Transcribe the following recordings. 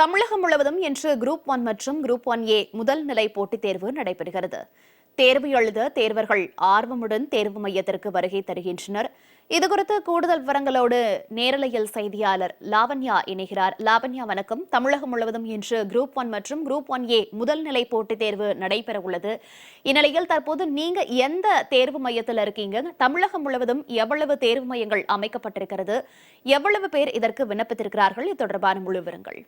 தமிழகம் முழுவதும் இன்று group one மற்றும் குரூப் ஒன் ஏ முதல் நிலை போட்டித் தேர்வு நடைபெறுகிறது. தேர்வு எழுத தேர்வர்கள் ஆர்வமுடன் தேர்வு மையத்திற்கு வருகை தருகின்றனர். இதுகுறித்து கூடுதல் விவரங்களோடு நேரலையில் செய்தியாளர் லாவண்யா இணைகிறார். லாவண்யா வணக்கம். தமிழகம் முழுவதும் இன்று குரூப் ஒன் மற்றும் குரூப் ஒன் ஏ முதல் நிலை போட்டித் தேர்வு நடைபெற உள்ளது. இந்நிலையில் தற்போது நீங்க எந்த தேர்வு மையத்தில் இருக்கீங்க? தமிழகம் முழுவதும் எவ்வளவு தேர்வு மையங்கள் அமைக்கப்பட்டிருக்கிறது? எவ்வளவு பேர் இதற்கு விண்ணப்பித்திருக்கிறார்கள்? இது தொடர்பான முழு விவரங்கள்.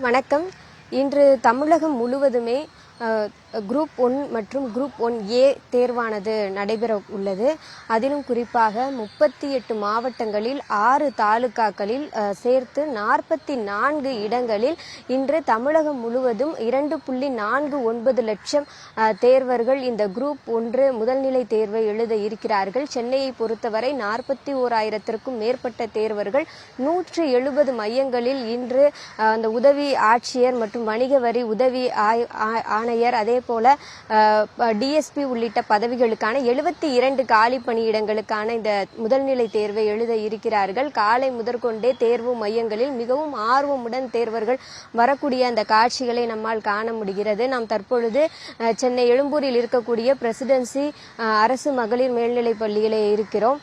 வணக்கம். இன்று தமிழகம் முழுவதுமே குரூப் ஒன் மற்றும் குரூப் ஒன் ஏ தேர்வானது நடைபெற உள்ளது. அதிலும் குறிப்பாக முப்பத்தி எட்டு மாவட்டங்களில் ஆறு தாலுகாக்களில் சேர்த்து நாற்பத்தி நான்கு இடங்களில் இன்று தமிழகம் முழுவதும் இரண்டு புள்ளி நான்கு ஒன்பது லட்சம் தேர்வர்கள் இந்த குரூப் ஒன்று முதல்நிலை தேர்வை எழுத இருக்கிறார்கள். சென்னையை பொறுத்தவரை நாற்பத்தி ஓராயிரத்திற்கும் மேற்பட்ட தேர்வர்கள் நூற்று எழுபது மையங்களில் இன்று அந்த உதவி ஆட்சியர் மற்றும் வணிக வரி உதவி ஆய்- ஆணையர் அதே போல டிஎஸ்பி உள்ளிட்ட பதவிகளுக்கான எழுபத்தி இரண்டு காலி பணியிடங்களுக்கான இந்த முதல்நிலை தேர்வை எழுத இருக்கிறார்கள். காலை முதற்கொண்டே தேர்வு மையங்களில் மிகவும் ஆர்வமுடன் தேர்வர்கள் வரக்கூடிய அந்த காட்சிகளை நம்மால் காண முடிகிறது. நாம் தற்பொழுது சென்னை எழும்பூரில் இருக்கக்கூடிய பிரசிடென்சி அரசு மகளிர் மேல்நிலைப் பள்ளியிலே இருக்கிறோம்.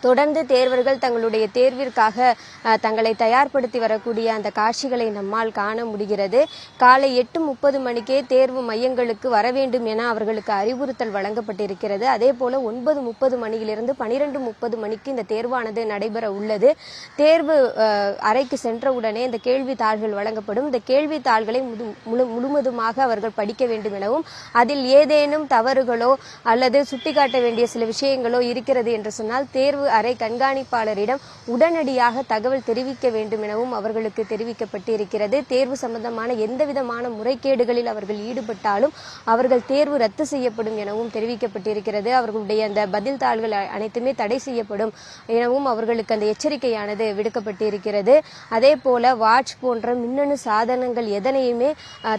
தொடர்ந்து தேர்வர்கள் தங்களுடைய தேர்விற்காக அஹ், தங்களை தயார்படுத்தி வரக்கூடிய அந்த காட்சிகளை நம்மால் காண முடிகிறது. காலை எட்டு முப்பது மணிக்கே தேர்வு மையங்களுக்கு வர வேண்டும் என அவர்களுக்கு அறிவுறுத்தல் வழங்கப்பட்டிருக்கிறது. அதே போல ஒன்பது முப்பது மணியிலிருந்து பனிரெண்டு முப்பது மணிக்கு இந்த தேர்வானது நடைபெற உள்ளது. தேர்வு அஹ், அறைக்கு சென்றவுடனே இந்த கேள்வித்தாள்கள் வழங்கப்படும். இந்த கேள்வித்தாள்களை முழு- முழு- முழுவதுமாக அவர்கள் படிக்க வேண்டும் எனவும் அதில் ஏதேனும் தவறுகளோ அல்லது சுட்டிக்காட்ட வேண்டிய சில விஷயங்களோ இருக்கிறது என்று சொன்னால் தேர்வு அறை கண்காணிப்பாளரிடம் உடனடியாக தகவல் தெரிவிக்க வேண்டும் எனவும் அவர்களுக்கு தெரிவிக்கப்பட்டிருக்கிறது. தேர்வு சம்பந்தமான எந்த விதமான முறைகேடுகளில் அவர்கள் ஈடுபட்டாலும் அவர்கள் தேர்வு ரத்து செய்யப்படும் எனவும் தெரிவிக்கப்பட்டிருக்கிறது. அவர்களுடைய அந்த பதில் தாள்கள் அனைத்துமே தடை செய்யப்படும் எனவும் அவர்களுக்கு அந்த எச்சரிக்கையானது விடுக்கப்பட்டிருக்கிறது. அதே போல வாட்ச் போன்ற மின்னணு சாதனங்கள் எதனையுமே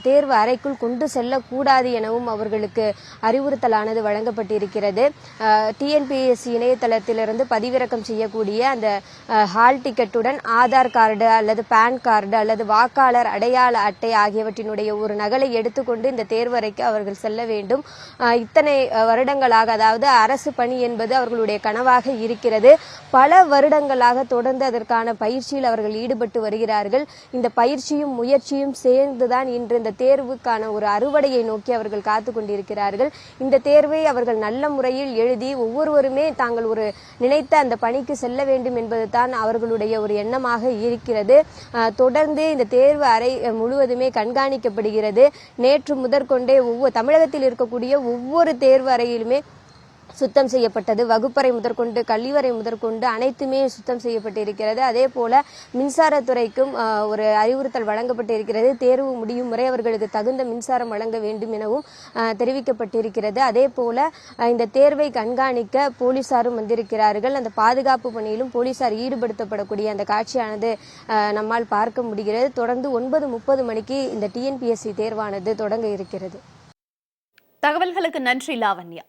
தேர்வு அறைக்குள் கொண்டு செல்லக்கூடாது எனவும் அவர்களுக்கு அறிவுறுத்தலானது வழங்கப்பட்டிருக்கிறது. டிஎன்பிஎஸ்சி இணையதளத்திலிருந்து பதிவிறக்கம் செய்யக்கூடிய அந்த ஹால் டிக்கெட்டுடன் ஆதார் கார்டு அல்லது பேன் கார்டு அல்லது வாக்காளர் அடையாள அட்டை ஆகியவற்றினுடைய ஒரு நகலை எடுத்துக்கொண்டு இந்த தேர்வறைக்கு அவர்கள் செல்ல வேண்டும். இத்தனை வருடங்களாக அதாவது அரசு பணி என்பது அவர்களுடைய கனவாக இருக்கிறது. பல வருடங்களாக தொடர்ந்து அதற்கான பயிற்சியில் அவர்கள் ஈடுபட்டு வருகிறார்கள். இந்த பயிற்சியும் முயற்சியும் சேர்ந்துதான் இன்று இந்த தேர்வுக்கான ஒரு அறுவடையை நோக்கி அவர்கள் காத்து கொண்டிருக்கிறார்கள். இந்த தேர்வை அவர்கள் நல்ல முறையில் எழுதி ஒவ்வொருவருமே தாங்கள் ஒரு நினைத்த அந்த பணிக்கு செல்ல வேண்டும் என்பது தான் அவர்களுடைய ஒரு எண்ணமாக இருக்கிறது. தொடர்ந்து இந்த தேர்வு அறை முழுவதுமே கண்காணிக்கப்படுகிறது. நேற்று முதற்கொண்டே ஒவ்வொரு தமிழகத்தில் இருக்கக்கூடிய ஒவ்வொரு தேர்வு அறையிலுமே சுத்தம் செய்யப்பட்டது. வகுப்பறை முதற்கொண்டு கழிவறை முதற்கொண்டு அனைத்துமே சுத்தம் செய்யப்பட்டிருக்கிறது. அதே போல மின்சாரத்துறைக்கும் ஒரு அறிவுறுத்தல் வழங்கப்பட்டிருக்கிறது. தேர்வு முடியும் முறை அவர்களுக்கு தகுந்த மின்சாரம் வழங்க வேண்டும் எனவும் அஹ், தெரிவிக்கப்பட்டிருக்கிறது. அதே போல இந்த தேர்வை கண்காணிக்க போலீசாரும் வந்திருக்கிறார்கள். அந்த பாதுகாப்பு பணியிலும் போலீசார் ஈடுபடுத்தப்படக்கூடிய அந்த காட்சியானது நம்மால் பார்க்க முடிகிறது. தொடர்ந்து ஒன்பது முப்பது மணிக்கு இந்த டிஎன்பிஎஸ்சி தேர்வானது தொடங்க இருக்கிறது. தகவல்களுக்கு நன்றி லாவண்யா.